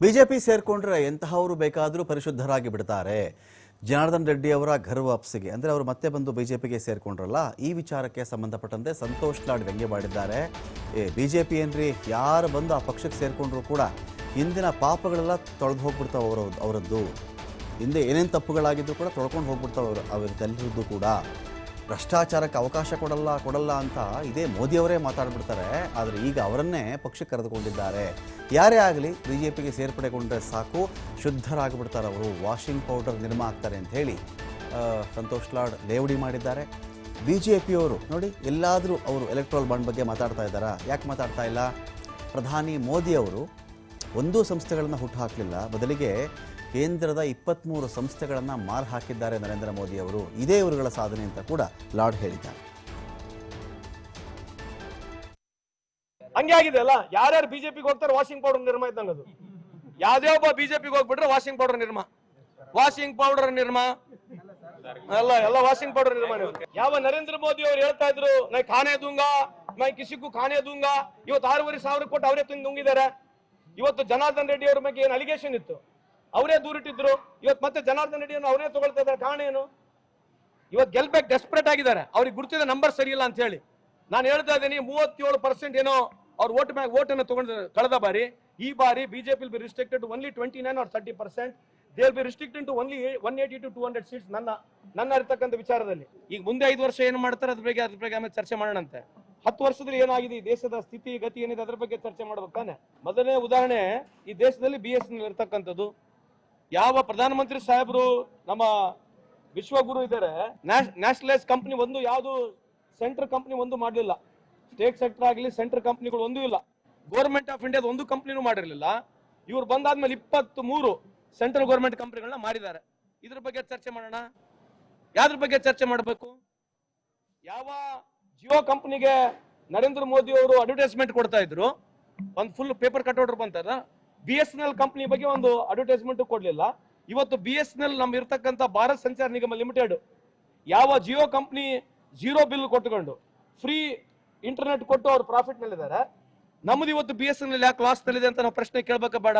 BJP ಸೇರ್ಕೊಂಡ್ರೆ ಎಂತಹವರು ಬೇಕಾದರೂ ಪರಿಶುದ್ಧರಾಗಿ ಬಿಡ್ತಾರೆ. ಜನಾರ್ದನ್ ರೆಡ್ಡಿ ಅವರ ಘರ್ವಾಪ್ಸಿಗೆ ಅಂದರೆ ಅವರು ಮತ್ತೆ ಬಂದು ಬಿಜೆಪಿಗೆ ಸೇರ್ಕೊಂಡ್ರಲ್ಲ, ಈ ವಿಚಾರಕ್ಕೆ ಸಂಬಂಧಪಟ್ಟಂತೆ ಸಂತೋಷ್ ಲಾಡ್ ವ್ಯಂಗ್ಯ ಮಾಡಿದ್ದಾರೆ. ಏ, ಬಿಜೆಪಿ ಏನ್ರಿ? ಯಾರು ಬಂದು ಆ ಪಕ್ಷಕ್ಕೆ ಸೇರ್ಕೊಂಡ್ರು ಕೂಡ ಹಿಂದಿನ ಪಾಪಗಳೆಲ್ಲ ತೊಳೆದು ಹೋಗ್ಬಿಡ್ತಾವೆ ಅವರ, ಅವರದ್ದು. ಹಿಂದೆ ಏನೇನು ತಪ್ಪುಗಳಾಗಿದ್ದು ಕೂಡ ತೊಳ್ಕೊಂಡು ಹೋಗ್ಬಿಡ್ತಾವೆ ಅವರು, ಅವರದ್ದೆಲ್ಲರದ್ದು ಕೂಡ. ಭ್ರಷ್ಟಾಚಾರಕ್ಕೆ ಅವಕಾಶ ಕೊಡಲ್ಲ ಕೊಡಲ್ಲ ಅಂತ ಇದೇ ಮೋದಿಯವರೇ ಮಾತಾಡ್ಬಿಡ್ತಾರೆ. ಆದರೆ ಈಗ ಅವರನ್ನೇ ಪಕ್ಷಕ್ಕೆ ಕರೆದುಕೊಂಡಿದ್ದಾರೆ. ಯಾರೇ ಆಗಲಿ ಬಿ ಜೆ ಪಿಗೆ ಸೇರ್ಪಡೆಗೊಂಡ್ರೆ ಸಾಕು, ಶುದ್ಧರಾಗಿಬಿಡ್ತಾರೆ ಅವರು, ವಾಷಿಂಗ್ ಪೌಡರ್ ನಿರ್ಮ ಆಗ್ತಾರೆ ಅಂತ ಹೇಳಿ ಸಂತೋಷ್ ಲಾಡ್ ಲೇವಡಿ ಮಾಡಿದ್ದಾರೆ. ಬಿ ಜೆ ಪಿಯವರು ನೋಡಿ, ಎಲ್ಲಾದರೂ ಅವರು ಎಲೆಕ್ಟ್ರಲ್ ಬಾಂಡ್ ಬಗ್ಗೆ ಮಾತಾಡ್ತಾ ಇದ್ದಾರಾ? ಯಾಕೆ ಮಾತಾಡ್ತಾ ಇಲ್ಲ? ಪ್ರಧಾನಿ ಮೋದಿ ಅವರು ಒಂದೂ ಸಂಸ್ಥೆಗಳನ್ನು ಹುಟ್ಟು ಹಾಕಲಿಲ್ಲ. ಬದಲಿಗೆ ಕೇಂದ್ರದ ಇಪ್ಪತ್ತ್ಮೂರು ಸಂಸ್ಥೆಗಳನ್ನು ಮಾರು ಹಾಕಿದ್ದಾರೆ ನರೇಂದ್ರ ಮೋದಿ ಅವರು. ಇದೇ ಇವರುಗಳ ಸಾಧನೆ ಅಂತ ಕೂಡ ಲಾರ್ಡ್ ಹೇಳಿದ್ದಾರೆ. ಹಂಗೆ ಆಗಿದೆ ಅಲ್ಲ? ಯಾರ್ಯಾರು ಬಿಜೆಪಿಗೆ ಹೋಗ್ತಾರೆ ವಾಷಿಂಗ್ ಪೌಡರ್ ನಿರ್ಮ ಇದ್ದಂಗ ಅದು. ಯಾವ್ದೇ ಒಬ್ಬ ಬಿಜೆಪಿಗೆ ಹೋಗ್ಬಿಟ್ರೆ washing powder Nirma. Washing powder Nirma. ಎಲ್ಲ ಎಲ್ಲ ವಾಷಿಂಗ್ ಪೌಡರ್ ನಿರ್ಮ ಯಾವ ನರೇಂದ್ರ ಮೋದಿ ಅವರು ಹೇಳ್ತಾ ಇದ್ರು, ನಾ ಖಾನೆ ದುಂಗ, ನೈ ಕಿಸಿಗೂ ಖಾನೆ ದುಂಗ. ಇವತ್ತು ಆರೂವರೆ ಸಾವಿರ ಕೊಟ್ಟು ಅವರೇ ತಿಂದು ದುಂಗಿದ್ದಾರೆ ಇವತ್ತು ಜನಾರ್ದನ್ ರೆಡ್ಡಿ ಅವ್ರ ಬಗ್ಗೆ ಏನು ಅಲಿಗೇಷನ್ ಇತ್ತು? ಅವರೇ ದೂರಿಟ್ಟಿದ್ರು ಇವತ್ತು ಮತ್ತೆ ಜನಾರ್ದನ್ ರೆಡ್ಡಿ ಅವರೇ ತಗೊಳ್ತಾ ಇದ್ದಾರೆ. ಕಾರಣ ಏನು? ಇವತ್ತು ಗೆಲ್ಬೇಕು ಡೆಸ್ಪರೇಟ್ ಆಗಿದ್ದಾರೆ. ಅವ್ರಿಗೆ ಗುರುತಿದ ನಂಬರ್ ಸರಿ ಅಂತ ಹೇಳಿ ನಾನು ಹೇಳ್ತಾ ಇದ್ದೀನಿ, ಮೂವತ್ತೇಳು ಪರ್ಸೆಂಟ್ ಏನೋ ಅವ್ರ ವೋಟ್ ಮ್ಯಾಗ ವೋಟ್ ಅನ್ನು ತಗೊಂಡ ಕಳೆದ ಬಾರಿ, ಈ ಬಾರಿ BJP be restricted only twenty nine or thirty percent they be restricted to only one eighty to two hundred seats ನನ್ನ ನನ್ನ ಇರ್ತಕ್ಕಂಥ ವಿಚಾರದಲ್ಲಿ. ಈಗ ಮುಂದೆ ಐದು ವರ್ಷ ಏನು ಮಾಡ್ತಾರೆ? ಅದ್ರ ಬಗ್ಗೆ ಅದ್ರ ಬಗ್ಗೆ ಆಮೇಲೆ ಚರ್ಚೆ ಮಾಡೋಣಂತೆ. ಹತ್ತು ವರ್ಷದಲ್ಲಿ ಏನಾಗಿದೆ? ಈ ದೇಶದ ಸ್ಥಿತಿ, ಗತಿ ಏನಿದೆ? ಅದ್ರ ಬಗ್ಗೆ ಚರ್ಚೆ ಮಾಡ್ಬೇಕು ತಾನೆ. ಮೊದಲನೇ ಉದಾಹರಣೆ, ಈ ದೇಶದಲ್ಲಿ ಬಿ ಎಸ್ ಎನ್ ಇರ್ತಕ್ಕಂಥದ್ದು. ಯಾವ ಪ್ರಧಾನಮಂತ್ರಿ ಸಾಹೇಬರು ನಮ್ಮ ವಿಶ್ವಗುರು ಇದ್ದಾರೆ ನ್ಯಾಷನಲೈಸ್ ಕಂಪನಿ ಒಂದು, ಯಾವುದು ಸೆಂಟ್ರ್ ಕಂಪನಿ ಒಂದು ಮಾಡಲಿಲ್ಲ. ಸ್ಟೇಟ್ ಸೆಕ್ಟರ್ ಆಗಲಿ ಸೆಂಟ್ರ್ ಕಂಪ್ನಿಗಳು ಒಂದೂ ಇಲ್ಲ. ಗೌರ್ಮೆಂಟ್ ಆಫ್ ಇಂಡಿಯಾದ ಒಂದು ಕಂಪ್ನಿನೂ ಮಾಡಿರಲಿಲ್ಲ. ಇವ್ರು ಬಂದಾದ್ಮೇಲೆ ಇಪ್ಪತ್ತ್ ಮೂರು ಸೆಂಟ್ರಲ್ ಗೌರ್ಮೆಂಟ್ ಕಂಪ್ನಿಗಳನ್ನ ಮಾಡಿದ್ದಾರೆ. ಇದ್ರ ಬಗ್ಗೆ ಚರ್ಚೆ ಮಾಡೋಣ. ಯಾವ್ದ್ರ ಬಗ್ಗೆ ಚರ್ಚೆ ಮಾಡಬೇಕು? ಯಾವ ಜಿಯೋ ಕಂಪ್ನಿಗೆ ನರೇಂದ್ರ ಮೋದಿ ಅವರು ಅಡ್ವರ್ಟೈಸ್ಮೆಂಟ್ ಕೊಡ್ತಾ ಇದ್ರು? ಒಂದು full paper cutout ಬಂತದ B S N L company ಬಗ್ಗೆ ಒಂದು ಅಡ್ವರ್ಟೈಸ್ಮೆಂಟ್ ಕೊಡ್ಲಿಲ್ಲ. ಇವತ್ತು ಬಿ ಎಸ್ ಎನ್ ಎಲ್ ನಮ್ ಇರ್ತಕ್ಕಂಥ ಭಾರತ್ ಸಂಚಾರ ನಿಗಮ ಲಿಮಿಟೆಡ್ ಯಾವ ಜಿಯೋ ಕಂಪ್ನಿ ಜೀರೋ ಬಿಲ್ ಕೊಟ್ಟುಕೊಂಡು ಫ್ರೀ ಇಂಟರ್ನೆಟ್ ಕೊಟ್ಟು ಅವ್ರು ಪ್ರಾಫಿಟ್ ನಲ್ಲಿದ್ದಾರೆ. ನಮ್ದು ಇವತ್ತು ಬಿ ಎಸ್ ಎನ್ ಎಲ್ ಯಾಕೆ ಲಾಸ್ ನಲ್ಲಿದೆ ಅಂತ ನಾವು ಪ್ರಶ್ನೆ ಕೇಳ್ಬೇಕಾ ಬೇಡ?